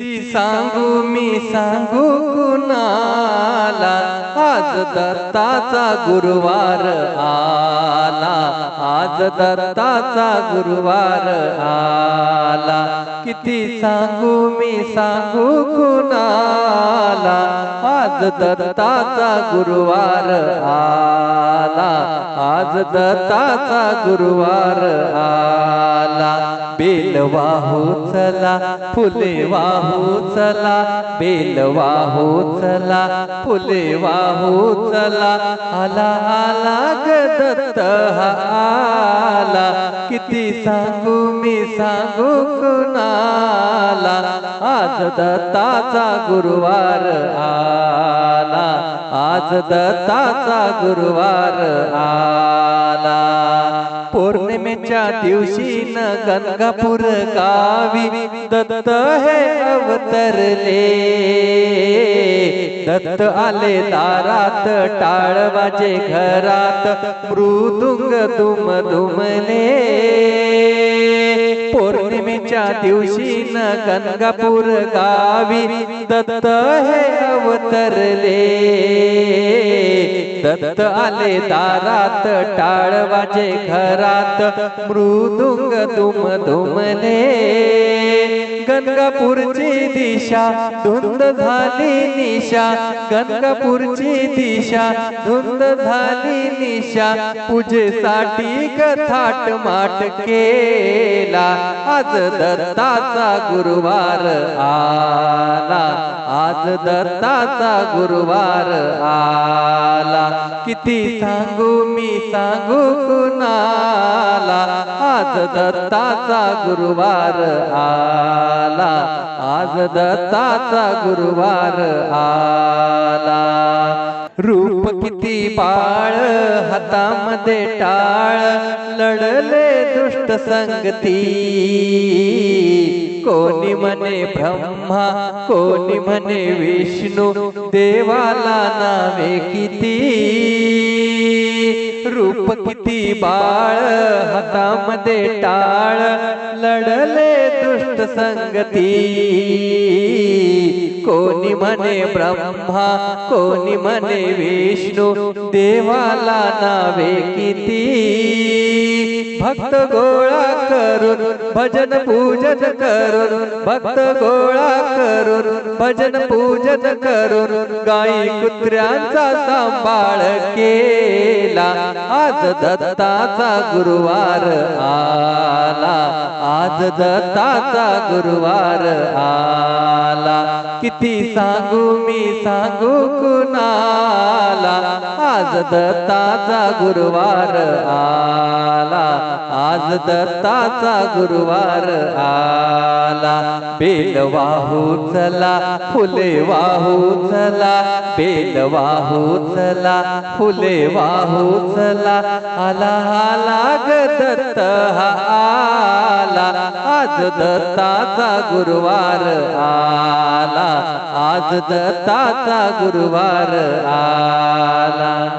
ती सांगू मी सांगू कुणाला? आज दत्ताचा गुरुवार आला. आज दत्ताचा गुरुवार आला. किती सांगू मी सांगू कुणाला? आज दत्ताचा गुरुवार आला. आज दत्ताचा गुरुवार आला. बेल वाहू चला फुले वाहू चला बेलवा हो चला फुले वाहू हो चला आला आला ग दत्त आला. किती सांगू मी सांगू कुणाला? आज दत्ताचा गुरुवार आला. आज दत्ताचा गुरुवार आला. पौर्णिमेच्या दिवशी न गंगापूर गावी दत्त हे अवतरले. दत्त आले दारात टाळवाचे घरात मृदुंग दुम दुमले पौर्णिमेच्या दिवशी न गंगापूर गावी दत्त हे अवतरले. दत्त आले दारात टाळवाजे घरात मृदुंग दुम दुमले गंगापूरची दिशा धुंद झाली निशा गंगापूरची दिशा धुंद झाली निशा पूजेसाठी कथाट माट केला. आज दत्ताचा गुरुवार आला आज दत्ताचा गुरुवार आला. किती सांगू मी सांगू कुणाला? आज दत्ताचा गुरुवार आला. आज दत्ताचा गुरुवार आला. रूप किती पाळ हातामध्ये टाळ लढले दुष्ट संगती. कोणी म्हणे ब्रह्मा कोणी म्हणे विष्णू देवाला नावे किती? रूप किती बाळ हातामध्ये टाळ लढले दुष्ट संगती. कोणी म्हणे ब्रह्मा कोणी म्हणे विष्णू देवाला नावे किती? भक्त गोळा करून भजन पूजन करून भक्त गोळा करून भजन पूजन करून गाई कुत्र्यांचा सांभाळ केला. आज दत्ताचा गुरुवार आला. आज दत्ताचा गुरुवार आला. किती सांगू मी सांगू कुणाला. आज दत्ताचा गुरुवार आला. आज दत्ताचा गुरुवार आला. बेल वाहू हो चला फुले वाहू हो चला बेल वाहू हो चला फुले वाहू चला. आला आला ग दत्त हा आला. आज दत्ताचा गुरुवार आला. आज दत्ताचा गुरुवार आला.